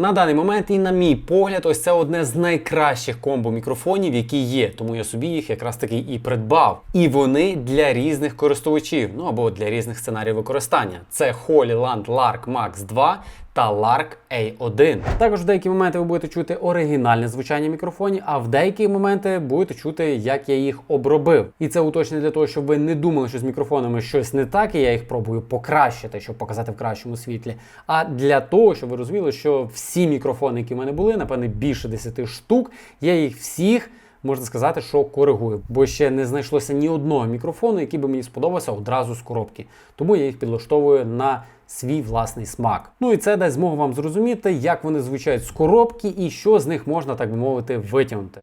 На даний момент, і на мій погляд, ось це одне з найкращих комбо мікрофонів, які є. Тому я собі їх якраз таки і придбав. І вони для різних користувачів, ну або для різних сценаріїв використання. Це Holyland Lark Max 2 та Lark A1. Також в деякі моменти ви будете чути оригінальне звучання мікрофонів, а в деякі моменти будете чути, як я їх обробив. І це уточнення для того, щоб ви не думали, що з мікрофонами щось не так, і я їх пробую покращити, щоб показати в кращому світлі. А для того, щоб ви розуміли, що всі мікрофони, які в мене були, напевне, більше 10 штук, я їх всіх. Можна сказати, що коригую, бо ще не знайшлося ні одного мікрофону, який би мені сподобався одразу з коробки. Тому я їх підлаштовую на свій власний смак. Ну і це дасть змогу вам зрозуміти, як вони звучать з коробки і що з них можна, так би мовити, витягнути.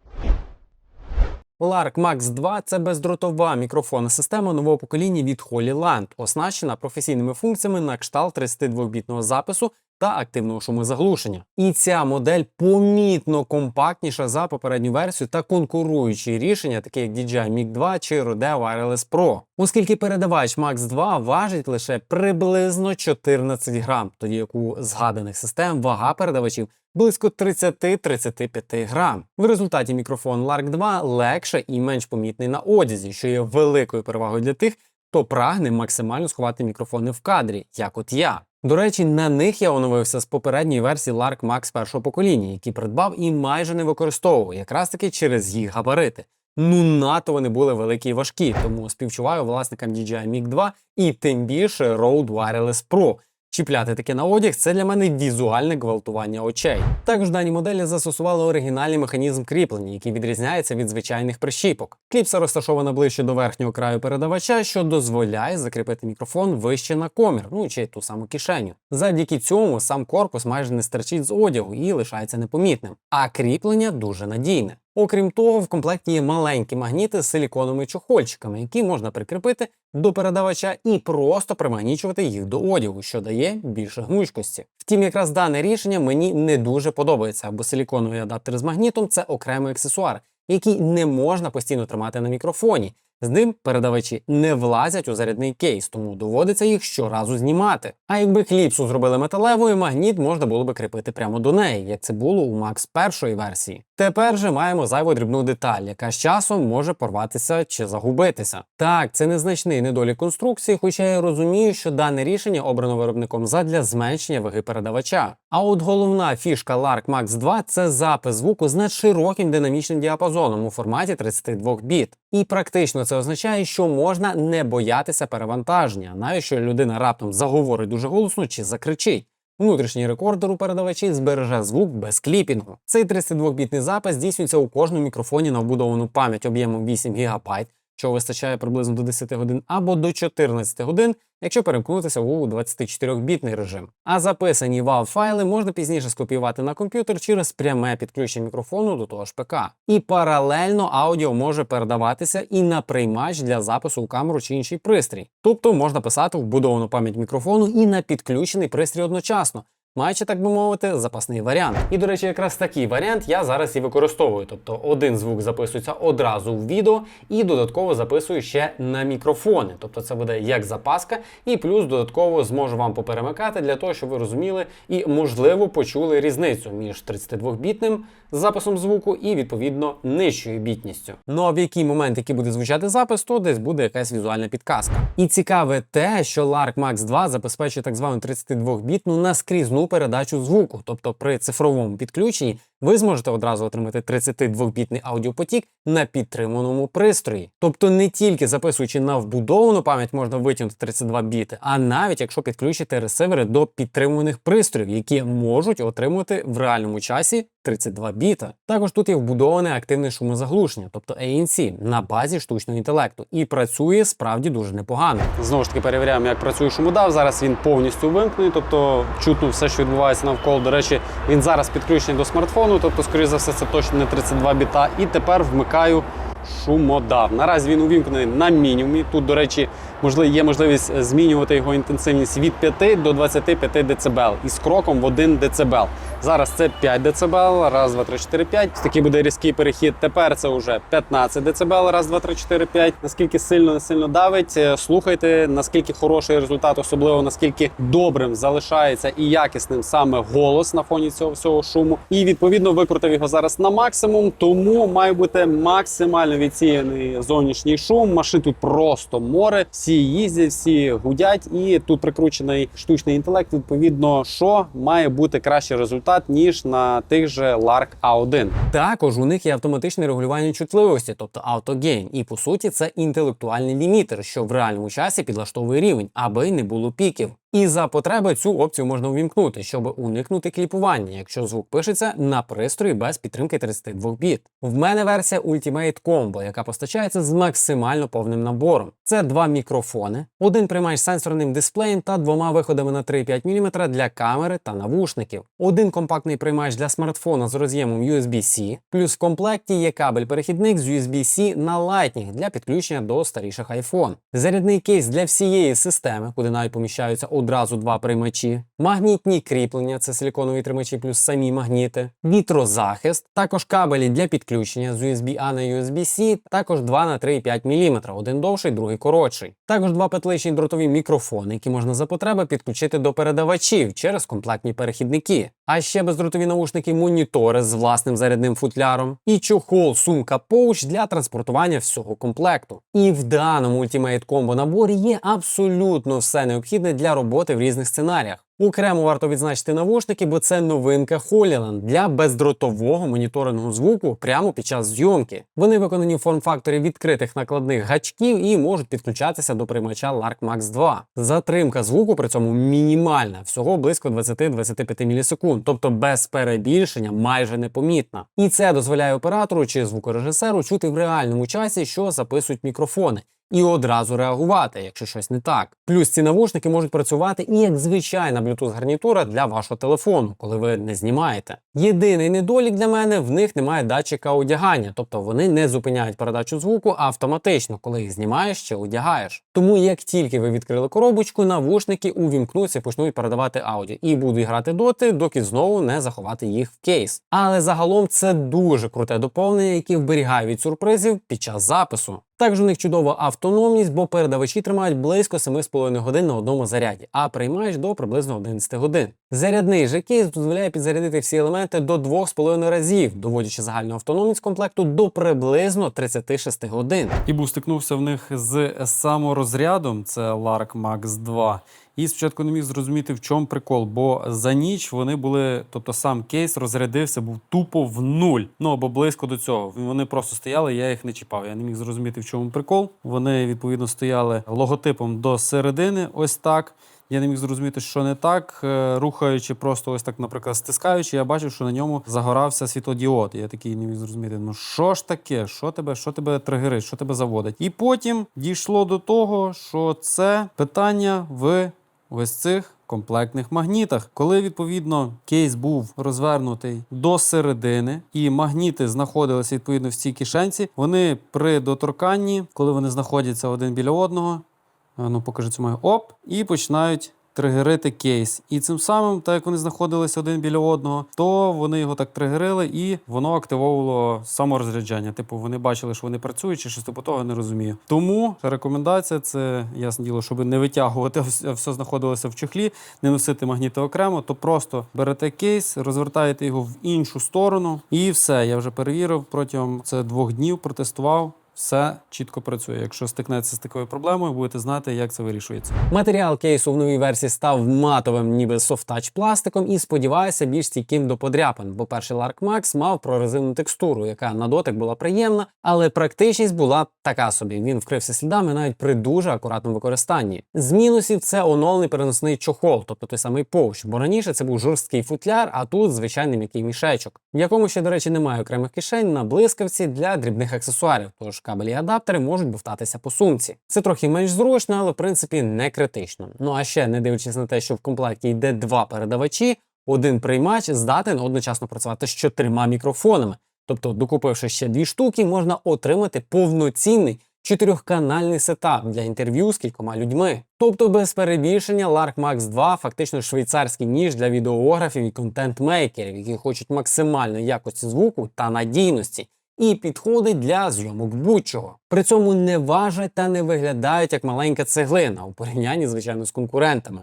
Lark Max 2 це бездротова мікрофонна система нового покоління від Holyland, оснащена професійними функціями на кшталт 32-бітного запису та активного шумозаглушення. І ця модель помітно компактніша за попередню версію та конкуруючі рішення, такі як DJI Mic 2 чи Rode Wireless Pro. Оскільки передавач Max 2 важить лише приблизно 14 грам, тоді як у згаданих систем вага передавачів близько 30-35 грам. В результаті мікрофон Lark 2 легше і менш помітний на одязі, що є великою перевагою для тих, хто прагне максимально сховати мікрофони в кадрі, як от я. До речі, на них я оновився з попередньої версії Lark Max першого покоління, які придбав і майже не використовував, якраз таки через їх габарити. Ну НАТО вони були великі і важкі, тому співчуваю власникам DJI Mic 2 і тим більше Rode Wireless Pro. Чіпляти таке на одяг це для мене візуальне гвалтування очей. Також дані моделі застосували оригінальний механізм кріплення, який відрізняється від звичайних прищіпок. Кліпса розташована ближче до верхнього краю передавача, що дозволяє закріпити мікрофон вище на комір, ну чи ту саму кишеню. Завдяки цьому сам корпус майже не стерчить з одягу і лишається непомітним. А кріплення дуже надійне. Окрім того, в комплекті є маленькі магніти з силіконовими чохольчиками, які можна прикріпити до передавача і просто примагнічувати їх до одягу, що дає більше гнучкості. Втім, якраз дане рішення мені не дуже подобається, бо силіконовий адаптер з магнітом це окремий аксесуар, який не можна постійно тримати на мікрофоні. З ним передавачі не влазять у зарядний кейс, тому доводиться їх щоразу знімати. А якби кліпсу зробили металевою, магніт можна було би кріпити прямо до неї, як це було у Max першої версії. Тепер же маємо зайву дрібну деталь, яка з часом може порватися чи загубитися. Так, це незначний недолік конструкції, хоча я розумію, що дане рішення обрано виробником задля зменшення ваги передавача. А от головна фішка Lark Max 2 це запис звуку з надшироким динамічним діапазоном у форматі 32 біт. І практично це означає, що можна не боятися перевантаження, навіть що людина раптом заговорить дуже голосно чи закричить. Внутрішній рекордер у передавачі збереже звук без кліпінгу. Цей 32-бітний запис здійснюється у кожному мікрофоні на вбудовану пам'ять об'ємом 8 ГБ, що вистачає приблизно до 10 годин, або до 14 годин, якщо перемкнутися у 24-бітний режим. А записані WAV файли можна пізніше скопіювати на комп'ютер через пряме підключення мікрофону до того ж ПК. І паралельно аудіо може передаватися і на приймач для запису у камеру чи інший пристрій. Тобто можна писати вбудовану пам'ять мікрофону і на підключений пристрій одночасно. Маючи, так би мовити, запасний варіант. І, до речі, якраз такий варіант я зараз і використовую. Тобто один звук записується одразу в відео і додатково записую ще на мікрофони. Тобто це буде як запаска, і плюс додатково зможу вам поперемикати для того, щоб ви розуміли і, можливо, почули різницю між 32-бітним записом звуку і відповідно нижчою бітністю. Ну а в який момент, який буде звучати запис, то десь буде якась візуальна підказка. І цікаве те, що Lark Max 2 забезпечує так звану 32-бітну наскрізну передачу звуку, тобто при цифровому підключенні ви зможете одразу отримати 32-бітний аудіопотік на підтриманому пристрої. Тобто не тільки записуючи на вбудовану пам'ять можна витягнути 32 біти, а навіть якщо підключити ресивери до підтримуваних пристроїв, які можуть отримувати в реальному часі 32 біта. Також тут є вбудоване активне шумозаглушення, тобто ANC, на базі штучного інтелекту, і працює справді дуже непогано. Знову ж таки перевіряємо, як працює шумодав. Зараз він повністю вимкнений, тобто чутно все, що відбувається навколо. До речі, він зараз підключений до смартфону, тобто, скоріше за все, це точно не 32 біта. І тепер вмикаю шумодав. Наразі він увімкнений на мінімумі. Тут, до речі, можливо, є можливість змінювати його інтенсивність від 5 до 25 дБ із кроком в 1 дБ. Зараз це 5 дБ, раз, два, три, чотири, п'ять. Такий буде різкий перехід. Тепер це вже 15 дБ, раз, два, три, чотири, п'ять. Наскільки сильно не сильно давить, е, слухайте, наскільки хороший результат, особливо наскільки добрим залишається і якісним саме голос на фоні цього всього шуму. І відповідно викрутив його зараз на максимум, тому має бути максимально відсіяний зовнішній шум. Машин тут просто море. Всі їздять, всі гудять, і тут прикручений штучний інтелект. Відповідно, що має бути кращий результат ніж на тих же Lark A1. Також у них є автоматичне регулювання чутливості, тобто автогейн. І по суті, це інтелектуальний лімітер, що в реальному часі підлаштовує рівень, аби не було піків. І за потреби цю опцію можна увімкнути, щоб уникнути кліпування, якщо звук пишеться на пристрої без підтримки 32 біт. В мене версія Ultimate Combo, яка постачається з максимально повним набором. Це два мікрофони, один приймач з сенсорним дисплеєм та двома виходами на 3,5 мм для камери та навушників, один компактний приймач для смартфона з роз'ємом USB-C, плюс в комплекті є кабель-перехідник з USB-C на Lightning для підключення до старіших iPhone, зарядний кейс для всієї системи, куди навіть поміщаються одразу два приймачі, магнітні кріплення, це силіконові тримачі плюс самі магніти, вітрозахист, також кабелі для підключення з USB-A на USB-C, також 2 на 3,5 мм, один довший, другий коротший. Також два петличні дротові мікрофони, які можна за потреби підключити до передавачів через комплектні перехідники. А ще бездротові наушники монітори з власним зарядним футляром і чохол сумка поуч для транспортування всього комплекту. І в даному Ultimate Combo наборі є абсолютно все необхідне для роботи в різних сценаріях. Окремо варто відзначити навушники, бо це новинка Hollyland для бездротового моніторингу звуку прямо під час зйомки. Вони виконані в форм-факторі відкритих накладних гачків і можуть підключатися до приймача Lark Max 2. Затримка звуку при цьому мінімальна, всього близько 20-25 мілісекунд, тобто без перебільшення майже непомітна. І це дозволяє оператору чи звукорежисеру чути в реальному часі, що записують мікрофони і одразу реагувати, якщо щось не так. Плюс ці навушники можуть працювати і як звичайна Bluetooth гарнітура для вашого телефону, коли ви не знімаєте. Єдиний недолік для мене в них немає датчика одягання, тобто вони не зупиняють передачу звуку автоматично, коли їх знімаєш чи одягаєш. Тому як тільки ви відкрили коробочку, навушники увімкнуться і почнуть передавати аудіо, і будуть грати доти, доки знову не заховати їх в кейс. Але загалом це дуже круте доповнення, яке вберігає від сюрпризів під час запису. Також у них чудова автономність, бо передавачі тримають близько 7,5 годин на одному заряді, а приймаєш до приблизно 11 годин. Зарядний же кейс дозволяє підзарядити всі елементи до 2,5 разів, доводячи загальну автономність комплекту до приблизно 36 годин. І був стикнувся в них з саморозрядом, це Lark Max 2. І спочатку не міг зрозуміти, в чому прикол, бо за ніч вони були, тобто сам кейс розрядився, був тупо в нуль. Ну або близько до цього. Вони просто стояли, я їх не чіпав. Я не міг зрозуміти, в чому прикол. Вони відповідно стояли логотипом до середини, ось так. Я не міг зрозуміти, що не так. Е, Рухаючи, просто ось так, наприклад, стискаючи, я бачив, що на ньому загорався світлодіод. Я такий не міг зрозуміти. Ну що ж таке? Що тебе, що тебе тригерить, що тебе заводить? І потім дійшло до того, що це питання в ось цих комплектних магнітах. Коли відповідно кейс був розвернутий до середини, і магніти знаходилися відповідно в цій кишенці, вони при доторканні, коли вони знаходяться один біля одного, ну покажи цю мою оп, і починають. Тригерити кейс, і цим самим, так як вони знаходилися один біля одного, то вони його так тригерили, і воно активовувало саморозряджання. Типу, вони бачили, що вони працюють, чи щось типу того не розумію. Тому рекомендація це ясне діло, щоб не витягувати все, все знаходилося в чехлі, не носити магніти окремо, то просто берете кейс, розвертаєте його в іншу сторону, і все. Я вже перевірив протягом це двох днів, протестував. Все чітко працює. Якщо стикнеться з такою проблемою, будете знати, як це вирішується. Матеріал кейсу в новій версії став матовим, ніби софтач пластиком, і сподіваюся, більш стійким до подряпин, бо перший Lark Max мав прорезинну текстуру, яка на дотик була приємна, але практичність була така собі. Він вкрився слідами навіть при дуже акуратному використанні. З мінусів це оновлений переносний чохол, тобто той самий повщ, бо раніше це був жорсткий футляр, а тут звичайний м'який мішечок, в якому ще, до речі, немає окремих кишень на блискавці для дрібних аксесуарів. Тож кабелі і адаптери можуть бовтатися по сумці. Це трохи менш зручно, але в принципі не критично. Ну а ще не дивлячись на те, що в комплекті йде два передавачі, один приймач здатен одночасно працювати з чотирма мікрофонами. Тобто, докупивши ще дві штуки, можна отримати повноцінний чотирьохканальний сетап для інтерв'ю з кількома людьми. Тобто, без перебільшення Lark Max 2 фактично швейцарський ніж для відеографів і контент-мейкерів, які хочуть максимальної якості звуку та надійності. І підходить для зйомок будь-чого. При цьому не важать та не виглядають як маленька цеглина у порівнянні, звичайно, з конкурентами.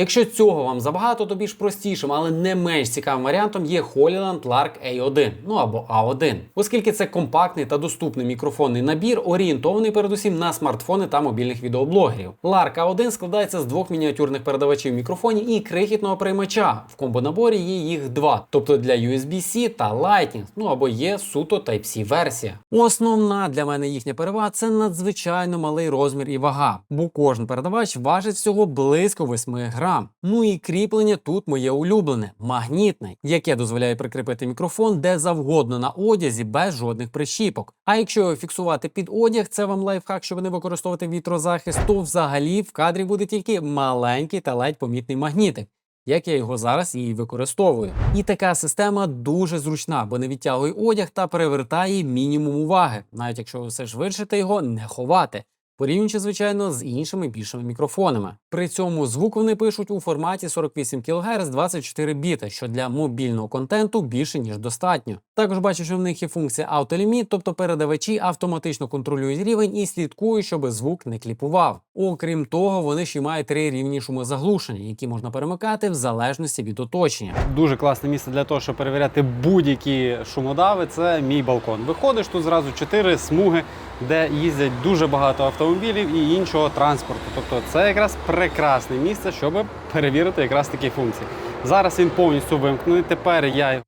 Якщо цього вам забагато, то більш простішим, але не менш цікавим варіантом є Holyland Lark A1, ну або A1, оскільки це компактний та доступний мікрофонний набір, орієнтований передусім на смартфони та мобільних відеоблогерів. Lark A1 складається з двох мініатюрних передавачів мікрофонів і крихітного приймача. В комбонаборі є їх два, тобто для USB-C та Lightning, ну або є суто Type-C версія. Основна для мене їхня перевага це надзвичайно малий розмір і вага, бо кожен передавач важить всього близько 8 грам. Ну і кріплення тут моє улюблене, магнітне, яке дозволяє прикріпити мікрофон де завгодно на одязі без жодних прищіпок. А якщо його фіксувати під одяг, це вам лайфхак, щоб не використовувати вітрозахист, то взагалі в кадрі буде тільки маленький та ледь помітний магнітик. Як я його зараз і використовую. І така система дуже зручна, бо не відтягує одяг та перевертає мінімум уваги, навіть якщо ви все ж вирішите його не ховати порівнюючи, звичайно, з іншими більшими мікрофонами. При цьому звук вони пишуть у форматі 48 кГц 24 біта, що для мобільного контенту більше ніж достатньо. Також бачу, що в них є функція автоліміт, тобто передавачі автоматично контролюють рівень і слідкують, щоб звук не кліпував. Окрім того, вони ще мають три рівні шумозаглушення, які можна перемикати в залежності від оточення. Дуже класне місце для того, щоб перевіряти будь-які шумодави. Це мій балкон. Виходиш тут зразу чотири смуги, де їздять дуже багато автомобілів і іншого транспорту. Тобто, це якраз прекрасне місце, щоб перевірити якраз такі функції. Зараз він повністю вимкнений. Тепер я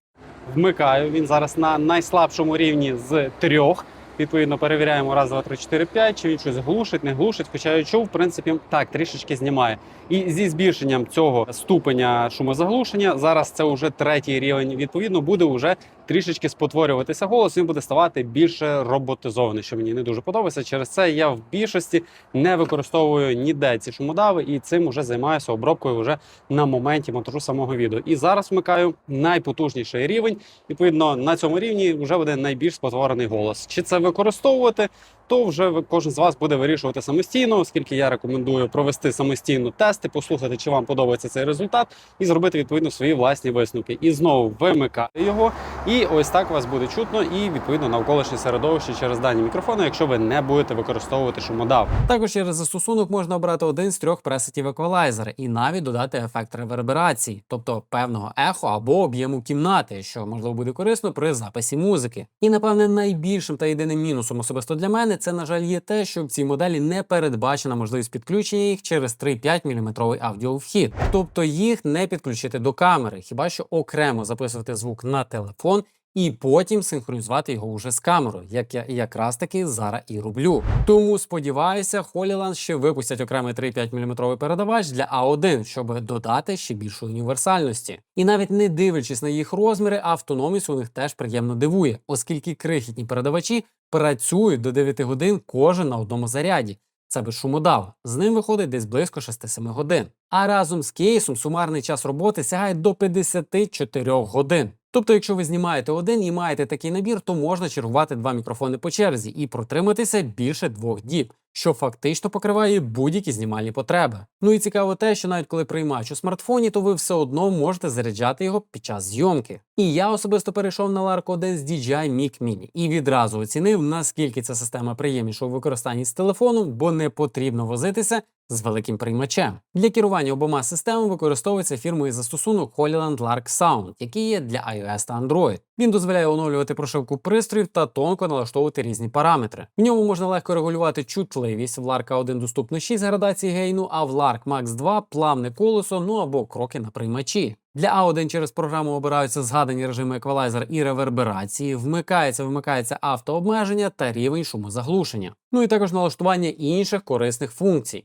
вмикаю. Він зараз на найслабшому рівні з трьох. Відповідно, перевіряємо раз, два, три, чотири, п'ять, чи він щось глушить, не глушить. Хоча я чув, в принципі, так трішечки знімає. І зі збільшенням цього ступеня шумозаглушення, зараз це вже третій рівень. Відповідно, буде вже трішечки спотворюватися голос. Він буде ставати більше роботизований, що мені не дуже подобається. Через це я в більшості не використовую ніде ці шумодави, і цим вже займаюся обробкою вже на моменті монтажу самого відео. І зараз вмикаю найпотужніший рівень. Відповідно, на цьому рівні вже буде найбільш спотворений голос. Чи це використовувати? То вже кожен з вас буде вирішувати самостійно, оскільки я рекомендую провести самостійно тести, послухати, чи вам подобається цей результат, і зробити відповідно свої власні висновки. І знову вимикати його. І ось так вас буде чутно, і відповідно навколишнє середовище через дані мікрофони, якщо ви не будете використовувати шумодав. Також через застосунок можна обрати один з трьох пресетів еквалайзера і навіть додати ефект реверберації, тобто певного ехо або об'єму кімнати, що можливо буде корисно при записі музики. І напевне найбільшим та єдиним мінусом особисто для мене це, на жаль, є те, що в цій моделі не передбачена можливість підключення їх через 3,5 мм аудіовхід, тобто їх не підключити до камери, хіба що окремо записувати звук на телефон і потім синхронізувати його уже з камерою, як я якраз таки зараз і роблю. Тому сподіваюся, Holyland ще випустять окремий 3,5 мм передавач для A1, щоб додати ще більшої універсальності. І навіть не дивлячись на їх розміри, автономність у них теж приємно дивує, оскільки крихітні передавачі працюють до 9 годин кожен на одному заряді. Це без шумодав. З ним виходить десь близько 6-7 годин. А разом з кейсом сумарний час роботи сягає до 54 годин. Тобто, якщо ви знімаєте один і маєте такий набір, то можна чергувати два мікрофони по черзі і протриматися більше двох діб, що фактично покриває будь-які знімальні потреби. Ну і цікаво те, що навіть коли приймач у смартфоні, то ви все одно можете заряджати його під час зйомки. І я особисто перейшов на Lark 1 з DJI Mic Mini і відразу оцінив, наскільки ця система приємніша у використанні з телефоном, бо не потрібно возитися з великим приймачем. Для керування обома системами використовується фірмою застосунок Holyland Lark Sound, який є для iOS та Android. Він дозволяє оновлювати прошивку пристроїв та тонко налаштовувати різні параметри. В ньому можна легко регулювати чутливість. В Lark 1 доступно 6 градацій гейну, а в Lark Max 2 плавне колесо, ну або кроки на приймачі. Для A1 через програму обираються згадані режими еквалайзер і реверберації, вмикається, вимикається автообмеження та рівень шумозаглушення. Ну і також налаштування інших корисних функцій.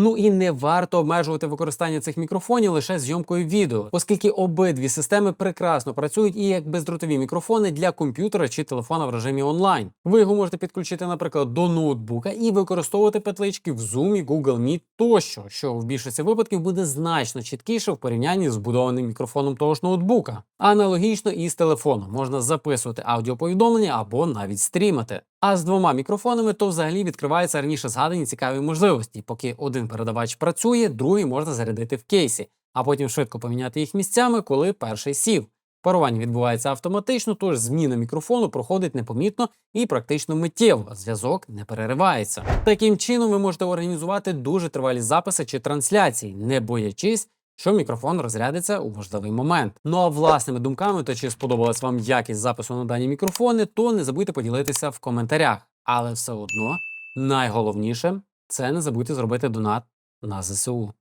Ну і не варто обмежувати використання цих мікрофонів лише зйомкою відео, оскільки обидві системи прекрасно працюють і як бездротові мікрофони для комп'ютера чи телефона в режимі онлайн. Ви його можете підключити, наприклад, до ноутбука і використовувати петлички в Zoom, Google Meet тощо, що в більшості випадків буде значно чіткіше в порівнянні з вбудованим мікрофоном того ж ноутбука. Аналогічно і з телефоном можна записувати аудіоповідомлення або навіть стрімати. А з двома мікрофонами то взагалі відкриваються раніше згадані цікаві можливості. Поки один передавач працює, другий можна зарядити в кейсі, а потім швидко поміняти їх місцями, коли перший сів. Парування відбувається автоматично, тож зміна мікрофону проходить непомітно і практично миттєво. Зв'язок не переривається. Таким чином ви можете організувати дуже тривалі записи чи трансляції, не боячись. Що мікрофон розрядиться у важливий момент. Ну а власними думками та чи сподобалась вам якість запису на дані мікрофони, то не забудьте поділитися в коментарях. Але все одно найголовніше це не забудьте зробити донат на ЗСУ.